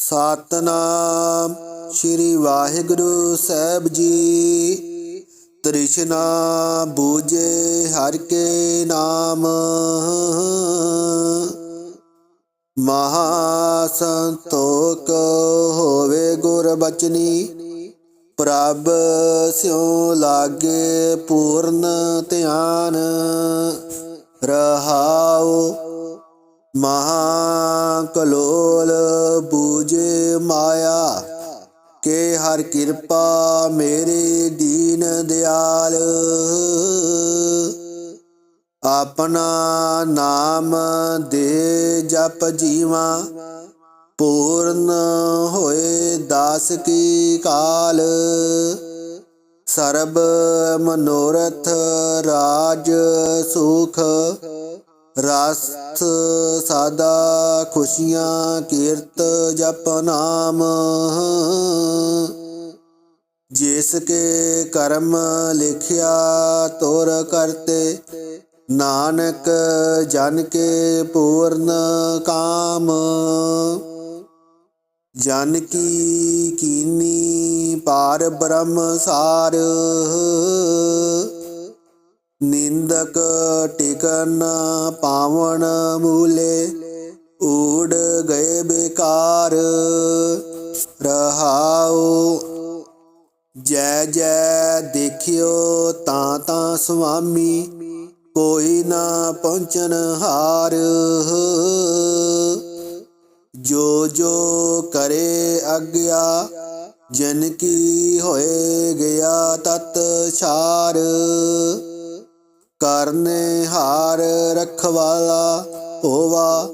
ਸਤਨਾਮ ਸ੍ਰੀ ਵਾਹਿਗੁਰੂ ਸਾਹਿਬ ਜੀ। ਤ੍ਰਿਸ਼ਨਾ ਬੂਝੇ ਹਰ ਕੇ ਨਾਮ। ਮਹਾ ਸੰਤੋਖ ਹੋਵੇ ਗੁਰ ਬਚਨੀ ਪ੍ਰਭ ਸਿਉ ਲਾਗੇ ਪੂਰਨ ਧਿਆਨ। ਰਹਾਓ ਮਹਾ ਕਲੋਲ ਬੂਝੇ ਮਾਇਆ, ਕੇ ਹਰ ਕਿਰਪਾ ਮੇਰੇ ਦੀਨ ਦਿਆਲ। ਆਪਣਾ ਨਾਮ ਦੇ ਜਪ ਜੀਵਾ, ਪੂਰਨ ਹੋਏ ਦਾਸ ਕੀ ਕਾਲ। ਸਰਬ ਮਨੋਰਥ ਰਾਜ ਸੁਖ ਰਸਥ ਸਾਦਾ ਖੁਸ਼ੀਆਂ ਕੀਰਤ ਜਪ ਨਾਮ। ਜਿਸ ਕੇ ਕਰਮ ਲਿਖਿਆ ਤੋਰ ਕਰਤੇ, ਨਾਨਕ ਜਨ ਕੇ ਪੂਰਨ ਕਾਮ। ਜਨ ਕੀ ਕੀਨੀ ਪਾਰ ਬ੍ਰਹਮ ਸਾਰ ਨਿੰਦਕ ਟਿਕਨ ਪਾਵਨ ਮੂਲੇ ਊੜ ਗਏ ਬੇਕਾਰ ਰਹਾਉ ਜੈ ਜੈ ਦੇਖਿਓ ਤਾਂ ਤਾਂ ਸੁਆਮੀ ਕੋਈ ਨਾ ਪਹੁੰਚਨ ਹਾਰ ਜੋ ਜੋ ਕਰੇ ਅਗਿਆ ਜਨ ਕੀ ਹੋਏ ਗਿਆ ਤਤ ਛਾਰ ਕਰਨੇ ਹਾਰ ਰਖਵਾਲਾ ਹੋਵਾ,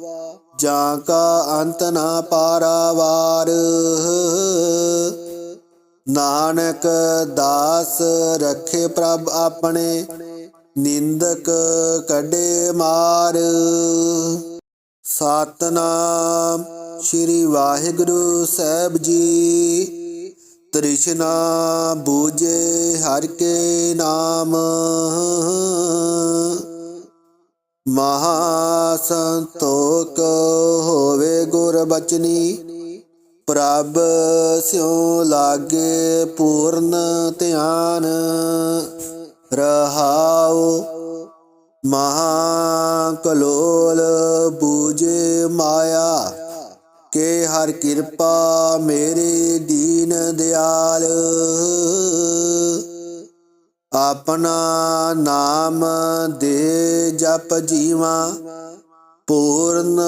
ਜਾਂ ਕਾ ਅੰਤ ਨਾ ਪਾਰਾਵਾਰ। ਨਾਨਕ ਦਾਸ ਰਖੇ ਪ੍ਰਭ ਆਪਣੇ, ਨਿੰਦਕ ਕਢੇ ਮਾਰ। ਸਤਨਾਮ ਸ੍ਰੀ ਵਾਹਿਗੁਰੂ ਸਾਹਿਬ ਜੀ। ਤ੍ਰਿਸ਼ਨਾ ਬੂਝੇ ਹਰ ਕੇ ਨਾਮ। ਮਹਾ ਸੰਤੋਖ ਹੋਵੇ ਗੁਰ ਬਚਨੀ, ਪ੍ਰਭ ਸਿਉ ਲਾਗੇ ਪੂਰਨ ਧਿਆਨ। ਰਹਾਉ ਮਹਾ ਕਲੋਲ ਬੂਝੇ ਮਾਇਆ। ਕੇ ਹਰ ਕਿਰਪਾ ਮੇਰੇ ਦੀਨ ਦਿਆਲ। ਆਪਣਾ ਨਾਮ ਦੇ ਜਪ ਜੀਵਾ, ਪੂਰਨ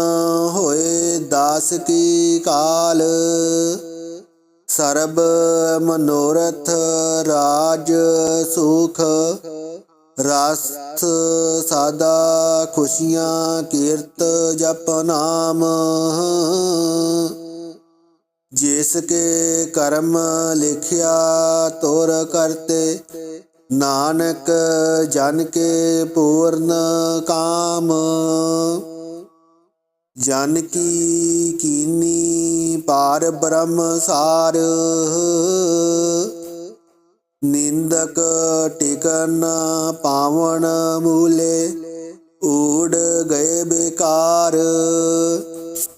ਹੋਏ ਦਾਸ ਕੀ ਕਾਲ। ਸਰਬ ਮਨੋਰਥ ਰਾਜ ਸੁਖ ਰਸਤ ਸਾਦਾ ਖੁਸ਼ੀਆਂ ਕੀਰਤ ਜਪ ਨਾਮ। ਜਿਸ ਕੇ ਕਰਮ ਲਿਖਿਆ ਤੋਰ ਕਰਤੇ, ਨਾਨਕ ਜਨ ਕੇ ਪੂਰਨ ਕਾਮ। ਜਨ ਕੀ ਕੀਨੀ ਪਾਰ ਬ੍ਰਹਮ ਸਾਰ ਨਿੰਦਕ ਟਿਕਨ ਪਾਵਨ ਮੂਲੇ, ਊੜ ਗਏ ਬੇਕਾਰ,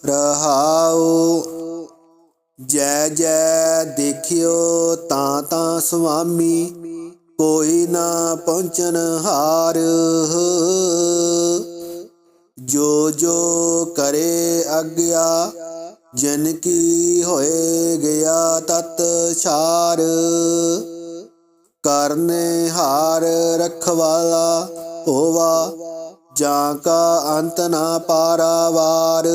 ਰਹਾਉ, ਜੈ ਜੈ ਦੇਖਿਓ ਤਾਂ ਤਾਂ ਸੁਆਮੀ, ਕੋਈ ਨਾ ਪਹੁੰਚਨ ਹਾਰ। ਜੋ ਜੋ ਕਰੇ ਅਗਿਆ ਜਨ ਕੀ ਹੋਏ ਗਿਆ ਤਤ ਛਾਰ। ਕਰਨੇ ਹਾਰ ਰਖਵਾਲਾ ਹੋਵਾ, ਜਾਂ ਕਾ ਅੰਤ ਨਾ ਪਾਰਾਵਾਰ।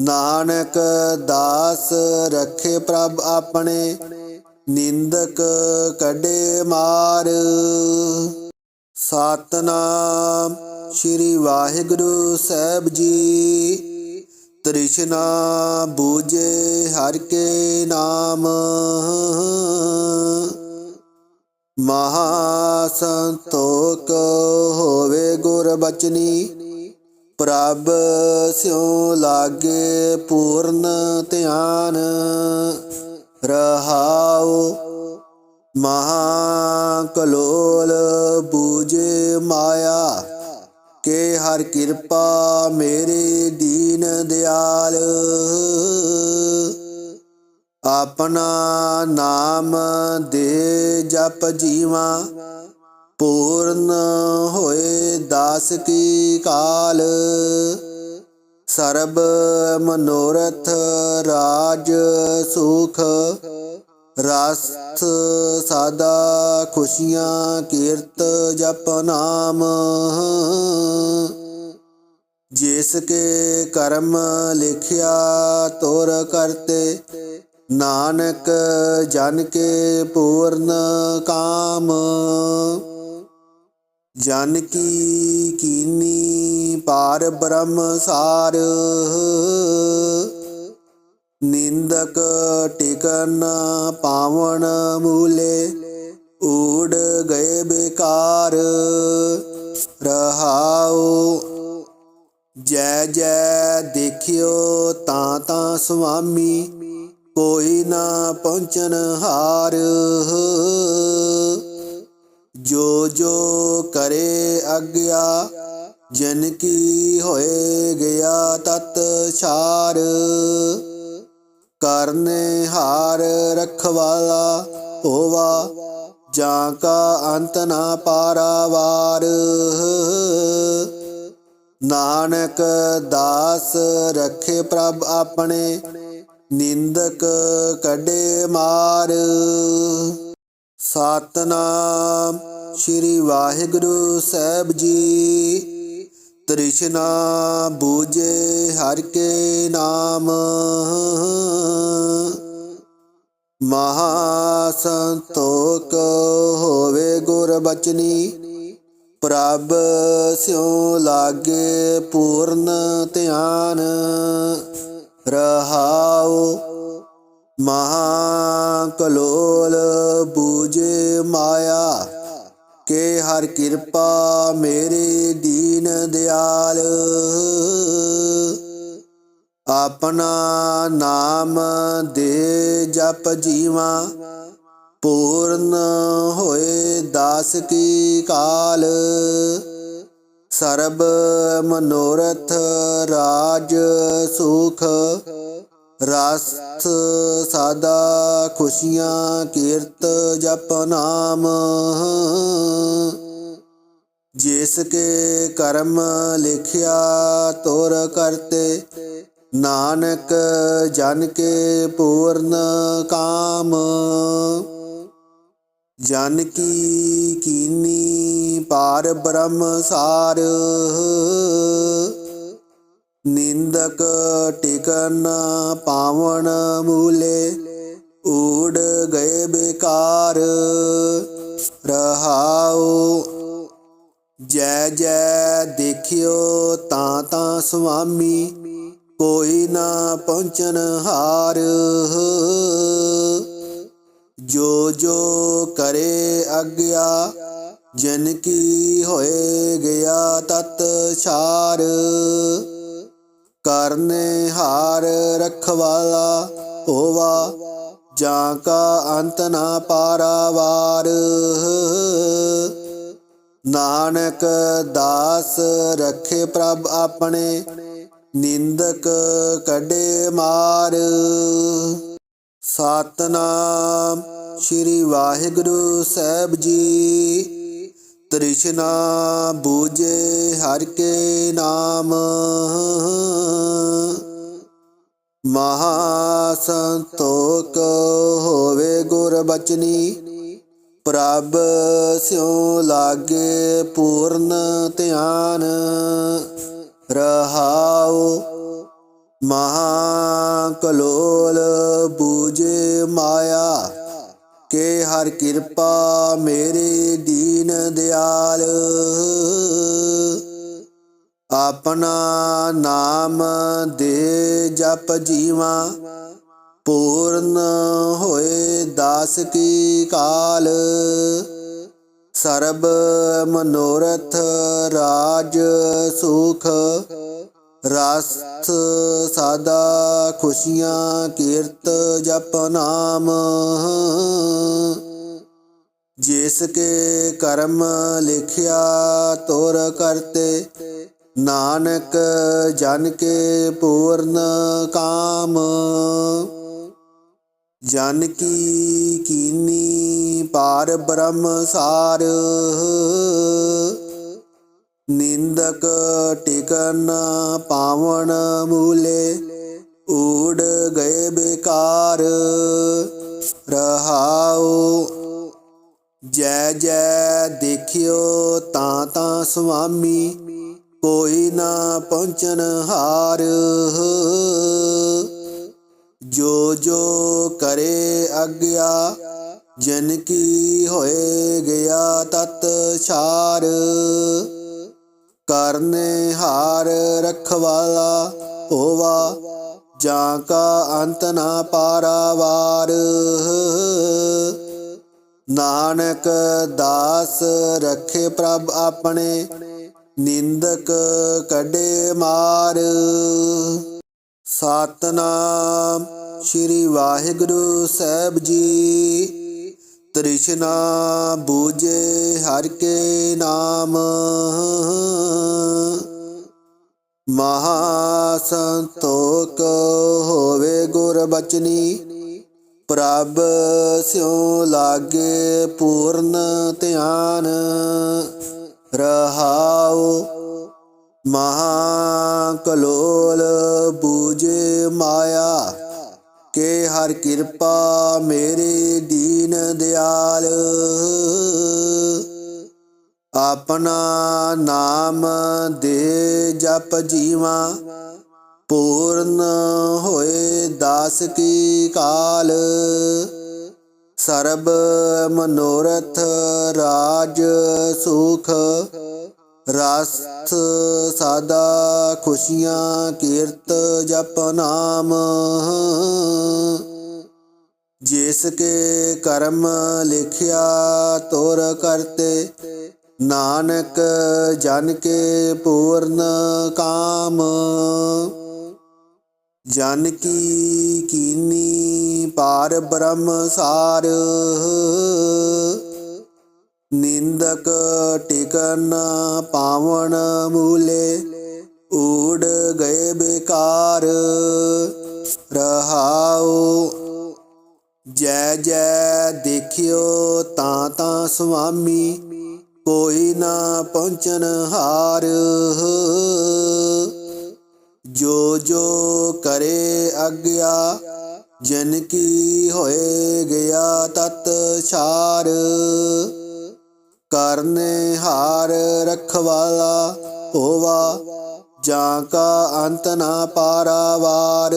ਨਾਨਕ ਦਾਸ ਰਖੇ ਪ੍ਰਭ ਆਪਣੇ, ਨਿੰਦਕ ਕਢੇ ਮਾਰ। ਸਤਨਾਮ ਸ੍ਰੀ ਵਾਹਿਗੁਰੂ ਸਾਹਿਬ ਜੀ। ਤ੍ਰਿਸ਼ਨਾ ਬੂਝੇ ਹਰ ਕੇ ਨਾਮ। ਮਹਾ ਸੰਤੋਖ ਹੋਵੇ ਗੁਰ ਬਚਨੀ, ਪ੍ਰਭ ਸਿਉ ਲਾਗੇ ਪੂਰਨ ਧਿਆਨ। ਰਹਾਉ ਮਹਾ ਕਲੋਲ ਬੂਝੇ ਮਾਇਆ ਕੇ ਹਰ ਕਿਰਪਾ ਮੇਰੇ ਦੀਨ ਦਿਆਲ। ਆਪਣਾ ਨਾਮ ਦੇ ਜਪ ਜੀਵਾ, ਪੂਰਨ ਹੋਏ ਦਾਸ ਕੀ ਕਾਲ। ਸਰਬ ਮਨੋਰਥ ਰਾਜ ਸੁਖ ਰਸਥ ਸਾਦਾ ਖੁਸ਼ੀਆਂ ਕੀਰਤ ਜਪ ਨਾਮ। ਜਿਸ ਕੇ ਕਰਮ ਲਿਖਿਆ ਤੋਰ ਕਰਤੇ, ਨਾਨਕ ਜਨ ਕੇ ਪੂਰਨ ਕਾਮ। ਜਨ ਕੀ ਕੀਨੀ ਪਾਰ ਬ੍ਰਹਮ ਸਾਰ ਨਿੰਦਕ ਟਿਕਨ ਪਾਵਨ ਮੂਲੇ, ਊੜ ਗਏ ਬੇਕਾਰ, ਰਹਾਉ। ਜੈ ਜੈ ਦੇਖਿਓ ਤਾਂ ਤਾਂ ਸੁਆਮੀ, ਕੋਈ ਨਾ ਪਹੁੰਚਨ ਹਾਰ। ਜੋ ਜੋ ਕਰੇ ਅਗਿਆ ਜਨ ਕੀ ਹੋਏ ਗਿਆ ਤਤ ਛਾਰ। ਕਰਨੇ ਹਾਰ ਰਖਵਾਲਾ ਹੋਵਾ, ਜਾਂ ਕਾ ਅੰਤ ਨਾ ਪਾਰਾਵਾਰ ਨਾਨਕ ਦਾਸ ਰਖੇ ਪ੍ਰਭ ਆਪਣੇ, ਨਿੰਦਕ ਕਢੇ ਮਾਰ। ਸਤਨਾਮ ਸ੍ਰੀ ਵਾਹਿਗੁਰੂ ਸਾਹਿਬ ਜੀ। ਤ੍ਰਿਸ਼ਨਾ ਬੂਝੇ ਹਰ ਕੇ ਨਾਮ। ਮਹਾ ਸੰਤੋਖ ਹੋਵੇ ਗੁਰ ਬਚਨੀ, ਪ੍ਰਭ ਸਿਉ ਲਾਗੇ ਪੂਰਨ ਧਿਆਨ। ਰਹਾਉ ਮਹਾ ਕਲੋਲ ਬੂਝੇ ਮਾਇਆ। ਕੇ ਹਰ ਕਿਰਪਾ ਮੇਰੇ ਦੀਨ ਦਿਆਲ। ਆਪਣਾ ਨਾਮ ਦੇ ਜਪ ਜੀਵਾ, ਪੂਰਨ ਹੋਏ ਦਾਸ ਕੀ ਕਾਲ। ਸਰਬ ਮਨੋਰਥ ਰਾਜ ਸੁਖ ਰਸਥ ਸਾਦਾ ਖੁਸ਼ੀਆਂ ਕੀਰਤ ਜਪ ਨਾਮ। ਜਿਸ ਕੇ ਕਰਮ ਲਿਖਿਆ ਤੋਰ ਕਰਤੇ, ਨਾਨਕ ਜਨ ਕੇ ਪੂਰਨ ਕਾਮ। ਜਨ ਕੀ ਕੀਨੀ ਪਾਰ ਬ੍ਰਹਮ ਸਾਰ। ਨਿੰਦਕ ਟਿਕਨ ਪਾਵਨ ਮੂਲੇ ਊੜ ਗਏ ਬੇਕਾਰ ਰਹਾਉ ਜੈ ਜੈ ਦੇਖਿਓ ਤਾਂ ਤਾਂ ਸੁਆਮੀ ਕੋਈ ਨਾ ਪਹੁੰਚਨ ਹਾਰ ਜੋ ਜੋ ਕਰੇ ਅਗਿਆ ਜਨ ਕੀ ਹੋਏ ਗਿਆ ਤਤ ਛਾਰ ਕਰਨੇ ਹਾਰ ਰਖਵਾਲਾ ਹੋਵਾ, ਜਾਂ ਕਾ ਅੰਤ ਨਾ ਪਾਰਾਵਾਰ। ਨਾਨਕ ਦਾਸ ਰਖੇ ਪ੍ਰਭ ਆਪਣੇ, ਨਿੰਦਕ ਕਢੇ ਮਾਰ। ਸਤਨਾਮ ਸ੍ਰੀ ਵਾਹਿਗੁਰੂ ਸਾਹਿਬ ਜੀ। ਤ੍ਰਿਸ਼ਨਾ ਬੂਝੇ ਹਰ ਕੇ ਨਾਮ। ਮਹਾ ਸੰਤੋਖ ਹੋਵੇ ਗੁਰ ਬਚਨੀ, ਪ੍ਰਭ ਸਿਉ ਲਾਗੇ ਪੂਰਨ ਧਿਆਨ। ਰਹਾਉ ਮਹਾ ਕਲੋਲ ਬੂਝੇ ਮਾਇਆ, ਕਿ ਹਰ ਕਿਰਪਾ ਮੇਰੇ ਦੀਨ। ਆਪਣਾ ਨਾਮ ਦੇ ਜਪ ਜੀਵਾ, ਪੂਰਨ ਹੋਏ ਦਾਸ ਕੀ ਕਾਲ। ਸਰਬ ਮਨੋਰਥ ਰਾਜ ਸੁਖ ਰਸਥ ਸਾਦਾ ਖੁਸ਼ੀਆਂ ਕੀਰਤ ਜਪ ਨਾਮ। ਜਿਸ ਕੇ ਕਰਮ ਲਿਖਿਆ ਤੋਰ ਕਰਤੇ ਨਾਨਕ ਜਨ ਕੇ ਪੂਰਨ ਕਾਮ, ਜਨ ਕੀ ਕੀਨੀ ਪਾਰ ਬ੍ਰਹਮ ਸਾਰ, ਨਿੰਦਕ ਟਿਕਨ ਪਾਵਨ ਮੂਲੇ ਉੜ ਗਏ ਬੇਕਾਰ, ਰਹਾਉ ਜੈ ਜੈ ਦੇਖਿਓ ਤਾਂ ਤਾਂ ਸੁਆਮੀ ਕੋਈ ਨਾ ਪਹੁੰਚਨ ਹਾਰ। ਜੋ ਜੋ ਕਰੇ ਅਗਿਆ ਜਨ ਕੀ ਹੋਏ ਗਿਆ ਤਤ ਛਾਰ। ਕਰਨੇ ਹਾਰ ਰਖਵਾਲਾ ਹੋਵਾ, ਜਾਂ ਕਾ ਅੰਤ ਨਾ ਪਾਰਾਵਾਰ। ਨਾਨਕ ਦਾਸ ਰਖੇ ਪ੍ਰਭ ਆਪਣੇ ਨਿੰਦਕ ਕਢੇ ਮਾਰ। ਸਤਨਾਮ ਸ੍ਰੀ ਵਾਹਿਗੁਰੂ ਸਾਹਿਬ ਜੀ। ਤ੍ਰਿਸ਼ਨਾ ਬੂਝੇ ਹਰ ਕੇ ਨਾਮ। ਮਹਾ ਸੰਤੋਖ ਹੋਵੇ ਗੁਰ ਬਚਨੀ। ਪ੍ਰਭ ਸਿਉ ਲਾਗੇ ਪੂਰਨ ਧਿਆਨ। ਰਹਾਉ ਮਹਾ ਕਲੋਲ ਬੂਝੇ ਮਾਇਆ, ਕੇ ਹਰ ਕਿਰਪਾ ਮੇਰੇ ਦੀਨ ਦਿਆਲ। ਆਪਣਾ ਨਾਮ ਦੇ ਜਪ ਜੀਵਾ, ਪੂਰਨ ਹੋਏ ਦਾਸ ਕੀ ਕਾਲ। ਸਰਬ ਮਨੋਰਥ ਰਾਜ ਸੁਖ ਰਸਥ ਸਾਦਾ ਖੁਸ਼ੀਆਂ ਕੀਰਤ ਜਪ ਨਾਮ। ਜਿਸ ਕੇ ਕਰਮ ਲਿਖਿਆ ਤੋਰ ਕਰਤੇ, ਨਾਨਕ ਜਨ ਕੇ ਪੂਰਨ ਕਾਮ। ਜਨ ਕੀ ਕੀਨੀ ਪਾਰ ਬ੍ਰਹਮ ਸਾਰ। ਨਿੰਦਕ ਟਿਕਨ ਪਾਵਨ ਮੂਲੇ, ਊੜ ਗਏ ਬੇਕਾਰ। ਰਹਾਉ, ਜੈ ਜੈ ਦੇਖਿਓ ਤਾਂ ਤਾਂ ਸੁਆਮੀ, ਕੋਈ ਨਾ ਪਹੁੰਚਨ ਹਾਰ। ਜੋ ਜੋ ਕਰੇ ਅਗਿਆ ਜਨ ਕੀ ਹੋਏ ਗਿਆ ਤਤ ਛਾਰ। ਕਰਨੇ ਹਾਰ ਰਖਵਾਲਾ ਹੋਵਾ, ਜਾਂ ਕਾ ਅੰਤ ਨਾ ਪਾਰਾਵਾਰ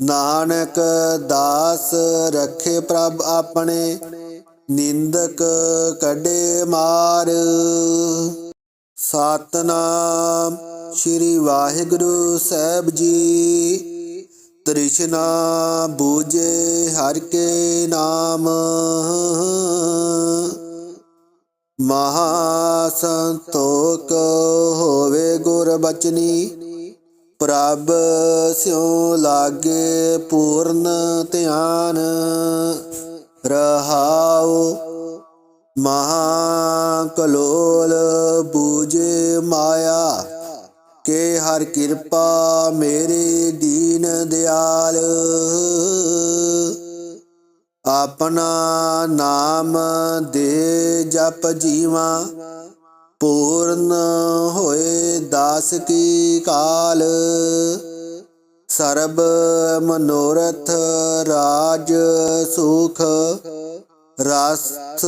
ਨਾਨਕ ਦਾਸ ਰਖੇ ਪ੍ਰਭ ਆਪਣੇ, ਨਿੰਦਕ ਕਢੇ ਮਾਰ। ਸਤਨਾਮ ਸ੍ਰੀ ਵਾਹਿਗੁਰੂ ਸਾਹਿਬ ਜੀ। ਤ੍ਰਿਸ਼ਨਾ ਬੂਝੇ ਹਰ ਕੇ ਨਾਮ। ਮਹਾ ਸੰਤੋਖ ਹੋਵੇ ਗੁਰ ਬਚਨੀ ਪ੍ਰਭ ਸਿਉ ਲਾਗੇ ਪੂਰਨ ਧਿਆਨ। ਰਹਾਉ ਮਹਾ ਕਲੋਲ ਬੂਝੇ ਮਾਇਆ। ਕੇ ਹਰ ਕਿਰਪਾ ਮੇਰੇ ਦੀਨ ਦਿਆਲ। ਆਪਣਾ ਨਾਮ ਦੇ ਜਪ ਜੀਵਾ, ਪੂਰਨ ਹੋਏ ਦਾਸ ਕੀ ਕਾਲ। ਸਰਬ ਮਨੋਰਥ ਰਾਜ ਸੁਖ ਰਸਥ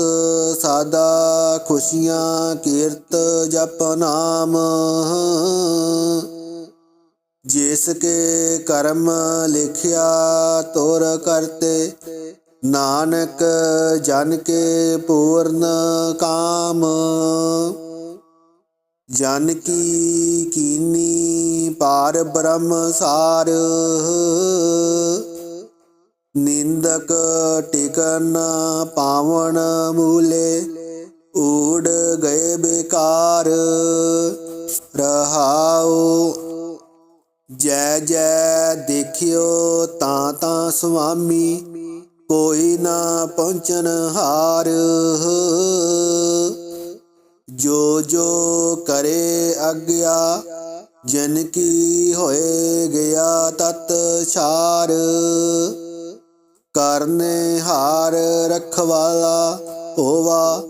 ਸਾਦਾ ਖੁਸ਼ੀਆਂ ਕੀਰਤ ਜਪ ਨਾਮ। ਜਿਸ ਕੇ ਕਰਮ ਲਿਖਿਆ ਤੋਰ ਕਰਤੇ, ਨਾਨਕ ਜਨ ਕੇ ਪੂਰਨ ਕਾਮ। ਜਨ ਕੀ ਕੀਨੀ ਪਾਰ ਬ੍ਰਹਮ ਸਾਰ। ਨਿੰਦਕ ਟਿਕਨ ਪਾਵਨ ਮੂਲੇ ਊੜ ਗਏ ਬੇਕਾਰ ਰਹਾਉ ਜੈ ਜੈ ਦੇਖਿਓ ਤਾਂ ਤਾਂ ਸੁਆਮੀ ਕੋਈ ਨਾ ਪਹੁੰਚਨ ਹਾਰ ਜੋ ਜੋ ਕਰੇ ਆਗਿਆ ਜਨ ਕੀ ਹੋਏ ਗਿਆ ਤਤ ਛਾਰ ਕਰਨੇ ਹਾਰ ਰਖਵਾਲਾ ਹੋਵਾ,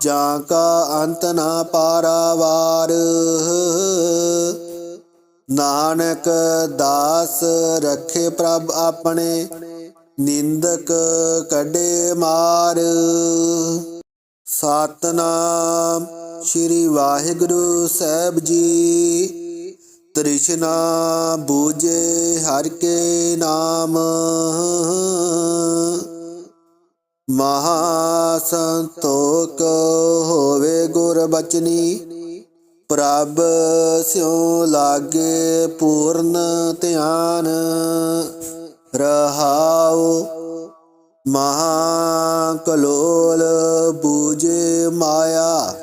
ਜਾਂ ਕਾ ਅੰਤ ਨਾ ਪਾਰਾਵਾਰ ਨਾਨਕ ਦਾਸ ਰਖੇ ਪ੍ਰਭ ਆਪਣੇ, ਨਿੰਦਕ ਕਢੇ ਮਾਰ। ਸਤਨਾਮ ਸ੍ਰੀ ਵਾਹਿਗੁਰੂ ਸਾਹਿਬ ਜੀ। ਤ੍ਰਿਸ਼ਨਾ ਬੂਝੇ ਹਰ ਕੇ ਨਾਮ। ਮਹਾ ਸੰਤੋਖ ਹੋਵੇ ਗੁਰ ਬਚਨੀ, ਪ੍ਰਭ ਸਿਉ ਲਾਗੇ ਪੂਰਨ ਧਿਆਨ। ਰਹਾਉ ਮਹਾ ਕਲੋਲ ਬੂਝੇ ਮਾਇਆ।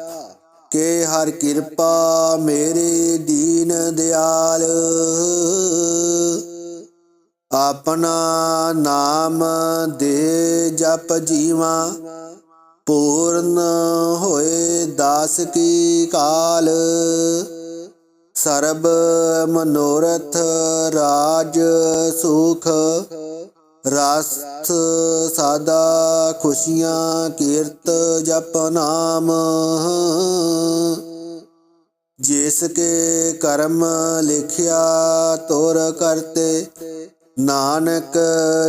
ਕੇ ਹਰ ਕਿਰਪਾ ਮੇਰੇ ਦੀਨ ਦਿਆਲ। ਆਪਣਾ ਨਾਮ ਦੇ ਜਪ ਜੀਵਾ, ਪੂਰਨ ਹੋਏ ਦਾਸ ਕੀ ਕਾਲ। ਸਰਬ ਮਨੋਰਥ ਰਾਜ ਸੁਖ ਰਸਤ ਸਾਦਾ ਖੁਸ਼ੀਆਂ ਕੀਰਤ ਜਪ ਨਾਮ। ਜਿਸ ਕੇ ਕਰਮ ਲਿਖਿਆ ਤੋਰ ਕਰਤੇ, ਨਾਨਕ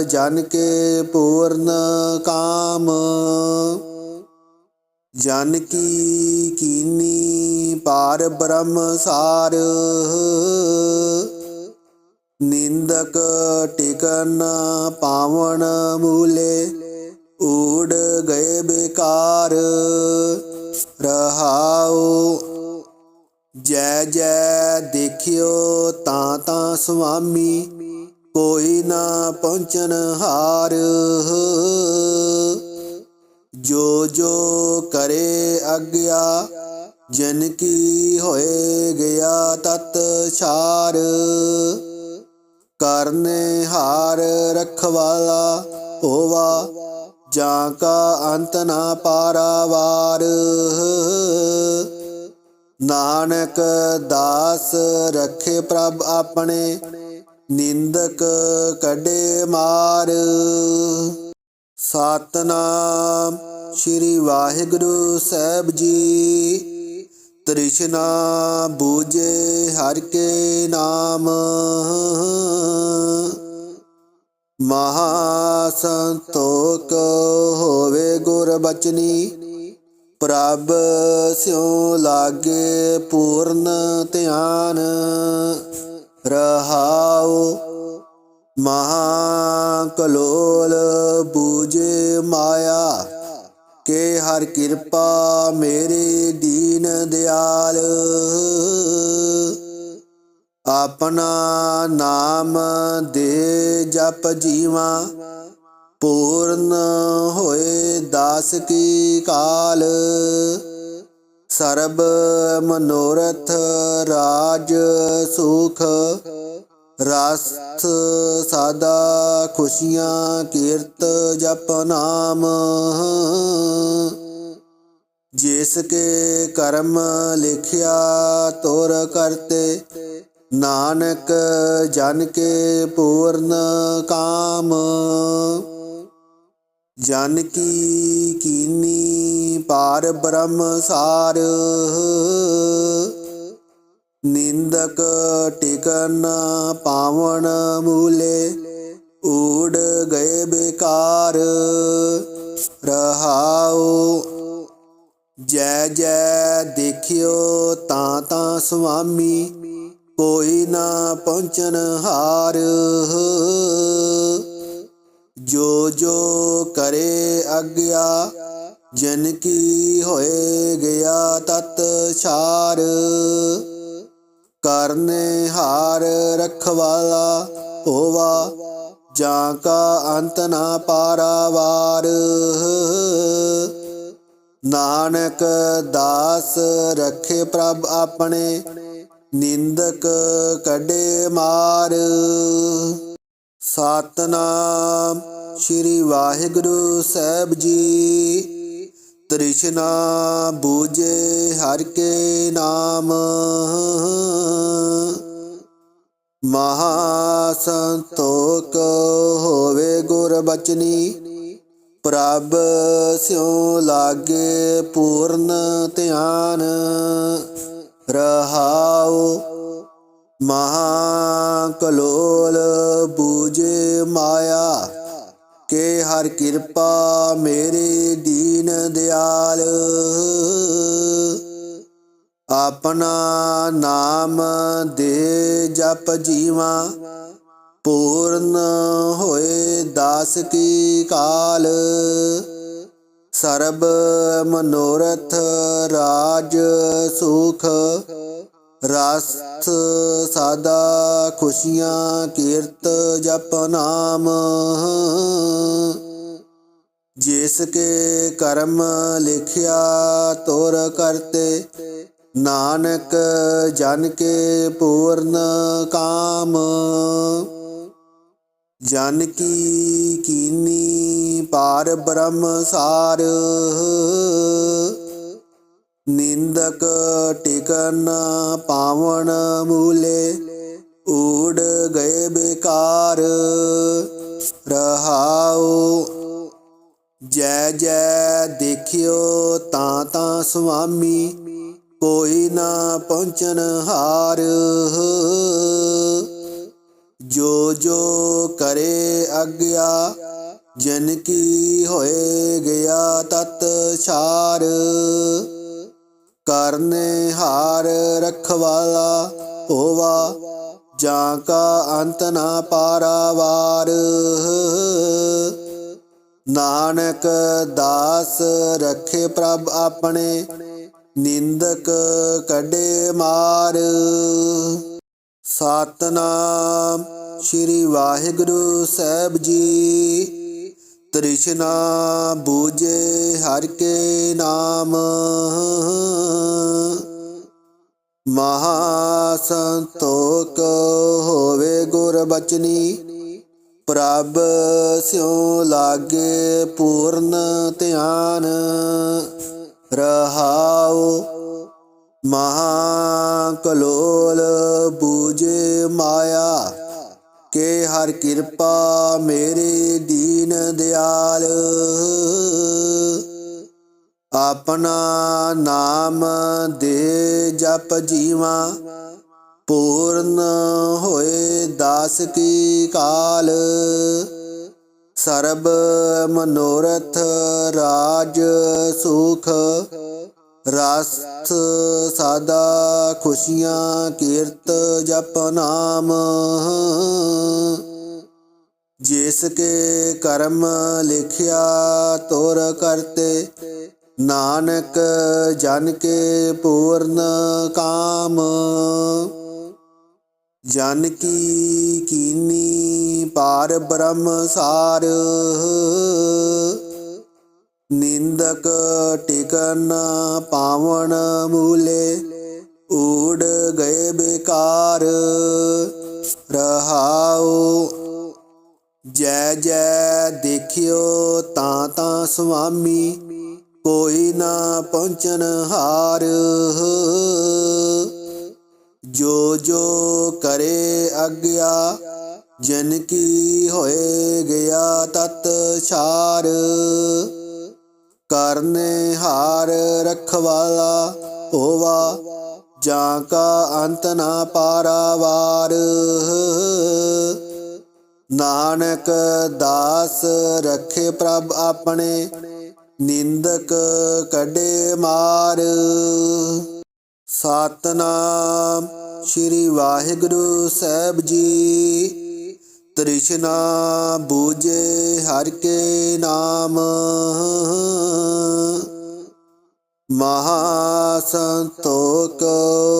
ਜਨ ਕੇ ਪੂਰਨ ਕਾਮ। ਜਨ ਕੀ ਕੀਨੀ ਪਾਰ ਬ੍ਰਹਮ ਸਾਰ ਨਿੰਦਕ ਟਿਕਨ ਪਾਵਨ ਮੂਲੇ, ਊੜ ਗਏ ਬੇਕਾਰ, ਰਹਾਉ, ਜੈ ਜੈ ਦੇਖਿਓ ਤਾਂ ਤਾਂ ਸੁਆਮੀ, ਕੋਈ ਨਾ ਪਹੁੰਚਨ ਹਾਰ। ਜੋ ਜੋ ਕਰੇ ਆਗਿਆ, ਜਨ ਕੀ ਹੋਏ ਗਿਆ ਤਤ ਛਾਰ। ਕਰਨੇ ਹਾਰ ਰਖਵਾਲਾ ਹੋਵਾ, ਜਾਂ ਕਾ ਅੰਤ ਨਾ ਪਾਰਾਵਾਰ। ਨਾਨਕ ਦਾਸ ਰਖੇ ਪ੍ਰਭ ਆਪਣੇ, ਨਿੰਦਕ ਕਢੇ ਮਾਰ। ਸਤਨਾਮ ਸ੍ਰੀ ਵਾਹਿਗੁਰੂ ਸਾਹਿਬ ਜੀ। ਤ੍ਰਿਸ਼ਨਾ ਬੂਝੇ ਹਰ ਕੇ ਨਾਮ। ਮਹਾ ਸੰਤੋਖ ਹੋਵੇ ਗੁਰ ਬਚਨੀ, ਪ੍ਰਭ ਸਿਉ ਲਾਗੇ ਪੂਰਨ ਧਿਆਨ। ਰਹਾਉ ਮਹਾ ਕਲੋਲ ਬੂਝੇ ਮਾਇਆ ਕੇ ਹਰ ਕਿਰਪਾ ਮੇਰੇ ਦੀਨ ਦਿਆਲ। ਆਪਣਾ ਨਾਮ ਦੇ ਜਪ ਜੀਵਾ, ਪੂਰਨ ਹੋਏ ਦਾਸ ਕੀ ਕਾਲ। ਸਰਬ ਮਨੋਰਥ ਰਾਜ ਸੁਖ ਰਸਥ ਸਾਦਾ ਖੁਸ਼ੀਆਂ ਕੀਰਤ ਜਪ ਨਾਮ। ਜਿਸ ਕੇ ਕਰਮ ਲਿਖਿਆ ਤੋਰ ਕਰਤੇ, ਨਾਨਕ ਜਨ ਕੇ ਪੂਰਨ ਕਾਮ। ਜਨ ਕੀ ਕੀਨੀ ਪਾਰ ਬ੍ਰਹਮ ਸਾਰ ਨਿੰਦਕ ਟਿਕਨ ਪਾਵਨ ਮੂਲੇ, ਊੜ ਗਏ ਬੇਕਾਰ, ਰਹਾਉ। ਜੈ ਜੈ ਦੇਖਿਓ ਤਾਂ ਤਾਂ ਸੁਆਮੀ, ਕੋਈ ਨਾ ਪਹੁੰਚਨ ਹਾਰ। ਜੋ ਜੋ ਕਰੇ ਆਗਿਆ, ਜਨ ਕੀ ਹੋਏ ਗਿਆ ਤਤ ਛਾਰ। ਕਰਨੇ ਹਾਰ ਰਖਵਾਲਾ ਹੋਵਾ, ਜਾਂ ਕਾ ਅੰਤ ਨਾ ਪਾਰਾਵਾਰ। ਨਾਨਕ ਦਾਸ ਰਖੇ ਪ੍ਰਭ ਆਪਣੇ, ਨਿੰਦਕ ਕਢੇ ਮਾਰ। ਸਤਨਾਮ ਸ੍ਰੀ ਵਾਹਿਗੁਰੂ ਸਾਹਿਬ ਜੀ। ਤ੍ਰਿਸ਼ਨਾ ਬੂਝੇ ਹਰ ਕੇ ਨਾਮ। ਮਹਾ ਸੰਤੋਖ ਹੋਵੇ ਗੁਰ ਬਚਨੀ, ਪ੍ਰਭ ਸਿਉ ਲਾਗੇ ਪੂਰਨ ਧਿਆਨ। ਰਹਾਉ ਮਹਾ ਕਲੋਲ ਬੂਝੇ ਮਾਇਆ ਕੇ ਹਰ ਕਿਰਪਾ ਮੇਰੇ ਦੀਨ ਦਿਆਲ। ਆਪਣਾ ਨਾਮ ਦੇ ਜਪ ਜੀਵਾ, ਪੂਰਨ ਹੋਏ ਦਾਸ ਕੀ ਕਾਲ। ਸਰਬ ਮਨੋਰਥ ਰਾਜ ਸੁਖ ਰਸਥ ਸਾਦਾ ਖੁਸ਼ੀਆਂ ਕੀਰਤ ਜਪ ਨਾਮ। ਜਿਸ ਕੇ ਕਰਮ ਲਿਖਿਆ ਤੋਰ ਕਰਤੇ, ਨਾਨਕ ਜਨ ਕੇ ਪੂਰਨ ਕਾਮ। ਜਨ ਕੀ ਕੀਨੀ ਪਾਰ ਬ੍ਰਹਮ ਸਾਰ ਨਿੰਦਕ ਟਿਕਨ ਪਾਵਨ ਮੂਲੇ ਊੜ ਗਏ ਬੇਕਾਰ ਰਹਾਉ ਜੈ ਜੈ ਦੇਖਿਓ ਤਾਂ ਤਾਂ ਸੁਆਮੀ ਕੋਈ ਨਾ ਪਹੁੰਚਨ ਹਾਰ ਜੋ ਜੋ ਕਰੇ ਅਗਿਆ ਜਨ ਕੀ ਹੋਏ ਗਿਆ ਤਤ ਛਾਰ ਕਰਨੇ ਹਾਰ ਰਖਵਾਲਾ ਹੋਵਾ, ਜਾਂ ਕਾ ਅੰਤ ਨਾ ਪਾਰਾਵਾਰ। ਨਾਨਕ ਦਾਸ ਰਖੇ ਪ੍ਰਭ ਆਪਣੇ, ਨਿੰਦਕ ਕਢੇ ਮਾਰ। ਸਤਨਾਮ ਸ੍ਰੀ ਵਾਹਿਗੁਰੂ ਸਾਹਿਬ ਜੀ। ਤ੍ਰਿਸ਼ਨਾ ਬੂਝੇ ਹਰ ਕੇ ਨਾਮ। ਮਹਾ ਸੰਤੋਖ ਹੋਵੇ ਗੁਰ ਬਚਨੀ, ਪ੍ਰਭ ਸਿਉ ਲਾਗੇ ਪੂਰਨ ਧਿਆਨ। ਰਹਾਉ ਮਹਾ ਕਲੋਲ ਬੂਝੇ ਮਾਇਆ। ਕੇ ਹਰ ਕਿਰਪਾ ਮੇਰੇ ਦੀਨ ਦਿਆਲ। ਆਪਣਾ ਨਾਮ ਦੇ ਜਪ ਜੀਵਾ, ਪੂਰਨ ਹੋਏ ਦਾਸ ਕੀ ਕਾਲ। ਸਰਬ ਮਨੋਰਥ ਰਾਜ ਸੁਖ ਰਸਤ ਸਾਦਾ ਖੁਸ਼ੀਆਂ ਕੀਰਤ ਜਪ ਨਾਮ। ਜਿਸ ਕੇ ਕਰਮ ਲਿਖਿਆ ਤੋਰ ਕਰਤੇ, ਨਾਨਕ ਜਨ ਕੇ ਪੂਰਨ ਕਾਮ। ਜਨ ਕੀ ਕੀਨੀ ਪਾਰ ਬ੍ਰਹਮ ਸਾਰ ਨਿੰਦਕ ਟਿਕਨ ਪਾਵਨ ਮੂਲੇ, ਊੜ ਗਏ ਬੇਕਾਰ, ਰਹਾਉ, ਜੈ ਜੈ ਦੇਖਿਓ ਤਾਂ ਤਾਂ ਸੁਆਮੀ, ਕੋਈ ਨਾ ਪਹੁੰਚਨ ਹਾਰ। ਜੋ ਜੋ ਕਰੇ ਅਗਿਆ ਜਨ ਕੀ ਹੋਏ ਗਿਆ ਤਤ ਛਾਰ। ਕਰਨੇ ਹਾਰ ਰਖਵਾਲਾ ਹੋਵਾ, ਜਾਂ ਕਾ ਅੰਤ ਨਾ ਪਾਰਾਵਾਰ। ਨਾਨਕ ਦਾਸ ਰਖੇ ਪ੍ਰਭ ਆਪਣੇ, ਨਿੰਦਕ ਕਢੇ ਮਾਰ। ਸਤਨਾਮ ਸ੍ਰੀ ਵਾਹਿਗੁਰੂ ਸਾਹਿਬ ਜੀ। ਤ੍ਰਿਸ਼ਨਾ ਬੂਝੇ ਹਰ ਕੇ ਨਾਮ। ਮਹਾ ਸੰਤੋਖ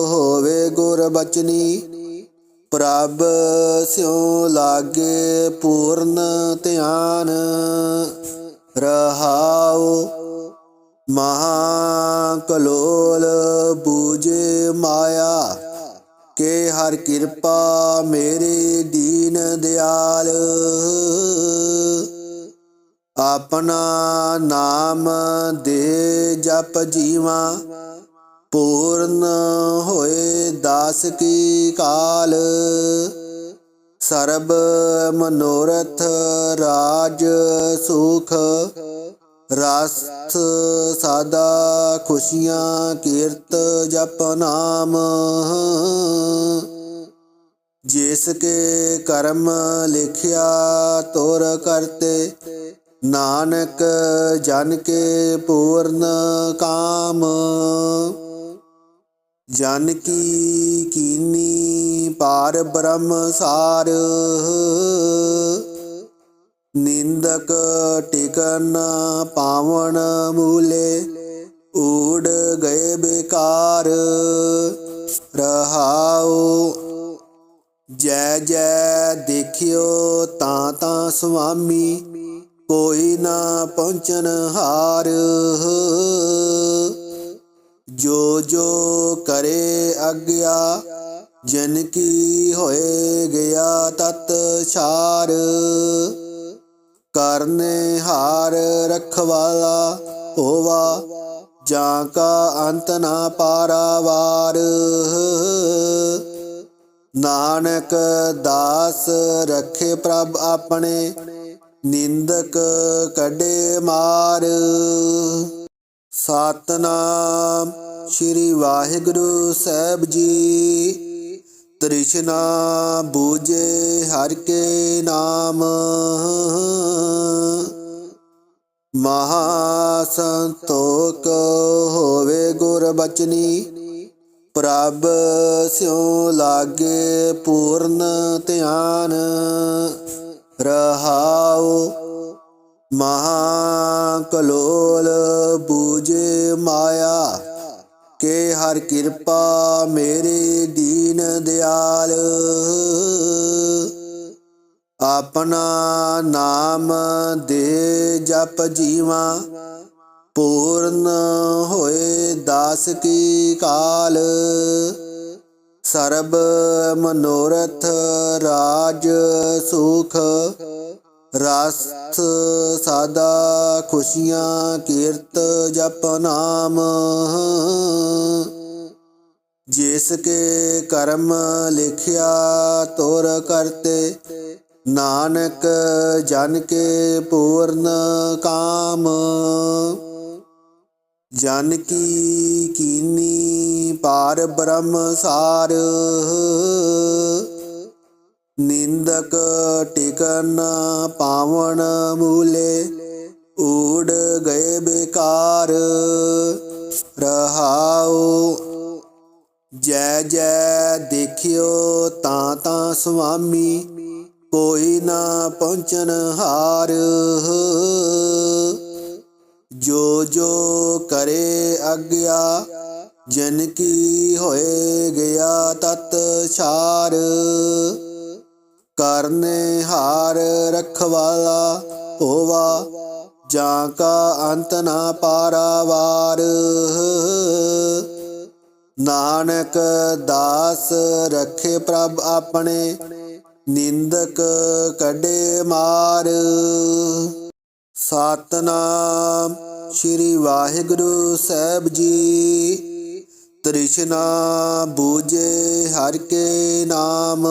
ਹੋਵੇ ਗੁਰ ਬਚਨੀ, ਪ੍ਰਭ ਸਿਉ ਲਾਗੇ ਪੂਰਨ ਧਿਆਨ। ਰਹਾਉ ਮਹਾ ਕਲੋਲ ਬੂਝੇ ਮਾਇਆ ਕੇ ਹਰ ਕਿਰਪਾ ਮੇਰੇ ਦੀਨ ਦਿਆਲ। ਆਪਣਾ ਨਾਮ ਦੇ ਜਪ ਜੀਵਾ, ਪੂਰਨ ਹੋਏ ਦਾਸ ਕੀ ਕਾਲ। ਸਰਬ ਮਨੋਰਥ ਰਾਜ ਸੁਖ ਰਸਥ ਸਾਦਾ ਖੁਸ਼ੀਆਂ ਕੀਰਤ ਜਪ ਨਾਮ। ਜਿਸ ਕੇ ਕਰਮ ਲਿਖਿਆ ਤੁਰ ਕਰਤੇ, ਨਾਨਕ ਜਨ ਕੇ ਪੂਰਨ ਕਾਮ। ਜਨ ਕੀ ਕੀਨੀ ਪਾਰ ਬ੍ਰਹਮ ਸਾਰ ਨਿੰਦਕ ਟਿਕਨ ਪਾਵਨ ਮੂਲੇ, ਊੜ ਗਏ ਬੇਕਾਰ, ਰਹਾਉ। ਜੈ ਜੈ ਦੇਖਿਓ ਤਾਂ ਤਾਂ ਸੁਆਮੀ, ਕੋਈ ਨਾ ਪਹੁੰਚਨ ਹਾਰ। ਜੋ ਜੋ ਕਰੇ ਅਗਿਆ ਜਨ ਕੀ ਹੋਏ ਗਿਆ ਤਤ ਛਾਰ। ਕਰਨੇ ਹਾਰ ਰਖਵਾਲਾ ਹੋਵਾ, ਜਾਂ ਕਾ ਅੰਤ ਨਾ ਪਾਰਾਵਾਰ ਨਾਨਕ ਦਾਸ ਰਖੇ ਪ੍ਰਭ ਆਪਣੇ, ਨਿੰਦਕ ਕਢੇ ਮਾਰ। ਸਤਨਾਮ ਸ੍ਰੀ ਵਾਹਿਗੁਰੂ ਸਾਹਿਬ ਜੀ। ਤ੍ਰਿਸ਼ਨਾ ਬੂਝੇ ਹਰ ਕੇ ਨਾਮ। ਮਹਾ ਸੰਤੋਖ ਹੋਵੇ ਗੁਰ ਬਚਨੀ, ਪ੍ਰਭ ਸਿਉ ਲਾਗੇ ਪੂਰਨ ਧਿਆਨ। ਰਹਾਉ ਮਹਾ ਕਲੋਲ ਬੂਝੇ ਮਾਇਆ। ਕੇ ਹਰ ਕਿਰਪਾ ਮੇਰੇ ਦੀਨ ਦਿਆਲ। ਆਪਣਾ ਨਾਮ ਦੇ ਜਪ ਜੀਵਾ, ਪੂਰਨ ਹੋਏ ਦਾਸ ਕੀ ਕਾਲ। ਸਰਬ ਮਨੋਰਥ ਰਾਜ ਸੁਖ ਰਸਥ ਸਾਦਾ ਖੁਸ਼ੀਆਂ ਕੀਰਤ ਜਪ ਨਾਮ। ਜਿਸ ਕੇ ਕਰਮ ਲਿਖਿਆ ਤੁਰ ਕਰਤੇ, ਨਾਨਕ ਜਨ ਕੇ ਪੂਰਨ ਕਾਮ। ਜਨ ਕੀ ਕੀਨੀ ਪਾਰ ਬ੍ਰਹਮ ਸਾਰ ਨਿੰਦਕ ਟਿਕਨ ਪਾਵਨ ਮੂਲੇ ਊੜ ਗਏ ਬੇਕਾਰ ਰਹਾਉ ਜੈ ਜੈ ਦੇਖਿਓ ਤਾਂ ਤਾਂ ਸੁਆਮੀ ਕੋਈ ਨਾ ਪਹੁੰਚਨ ਹਾਰ ਜੋ ਜੋ ਕਰੇ ਅਗਿਆ ਜਨ ਕੀ ਹੋਏ ਗਿਆ ਤਤ ਛਾਰ ਕਰਨੇ ਹਾਰ ਰਖਵਾਲਾ ਹੋਵਾ, ਜਾਂ ਕਾ ਅੰਤ ਨਾ ਪਾਰਾਵਾਰ। ਨਾਨਕ ਦਾਸ ਰਖੇ ਪ੍ਰਭ ਆਪਣੇ, ਨਿੰਦਕ ਕਢੇ ਮਾਰ। ਸਤਨਾਮ ਸ੍ਰੀ ਵਾਹਿਗੁਰੂ ਸਾਹਿਬ ਜੀ। ਤ੍ਰਿਸ਼ਨਾ ਬੂਝੇ ਹਰ ਕੇ ਨਾਮ।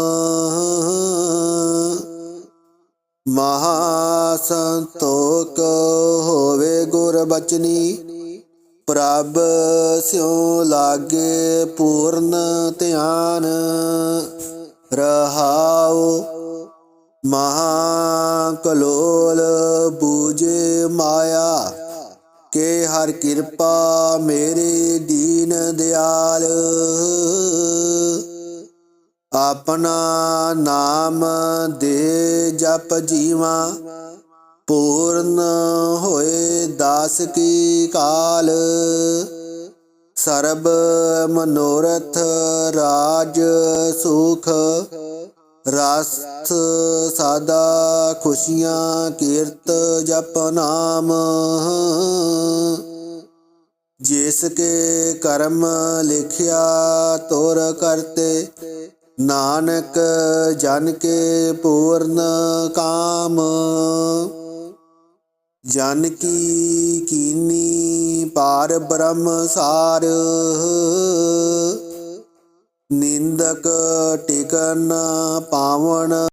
ਮਹਾ ਸੰਤੋਖ ਹੋਵੇ ਗੁਰ ਬਚਨੀ, ਪ੍ਰਭ ਸਿਉ ਲਾਗੇ ਪੂਰਨ ਧਿਆਨ। ਰਹਾਉ ਮਹਾ ਕਲੋਲ ਬੂਝੇ ਮਾਇਆ ਕੇ ਹਰ ਕਿਰਪਾ ਮੇਰੇ ਦੀਨ ਦਿਆਲ। ਆਪਣਾ ਨਾਮ ਦੇ ਜਪ ਜੀਵਾ, ਪੂਰਨ ਹੋਏ ਦਾਸ ਕੀ ਕਾਲ। ਸਰਬ ਮਨੋਰਥ ਰਾਜ ਸੁਖ ਰਸਥ ਸਾਦਾ ਖੁਸ਼ੀਆਂ ਕੀਰਤ ਜਪ ਨਾਮ। ਜਿਸ ਕੇ ਕਰਮ ਲਿਖਿਆ ਤੁਰ ਕਰਤੇ, ਨਾਨਕ ਜਨ ਕੇ ਪੂਰਨ ਕਾਮ। ਜਨ ਕੀ ਕੀਨੀ ਪਾਰ ਬ੍ਰਹਮ ਸਾਰ ਨਿੰਦਕ ਟਿਕਨ ਪਾਵਨ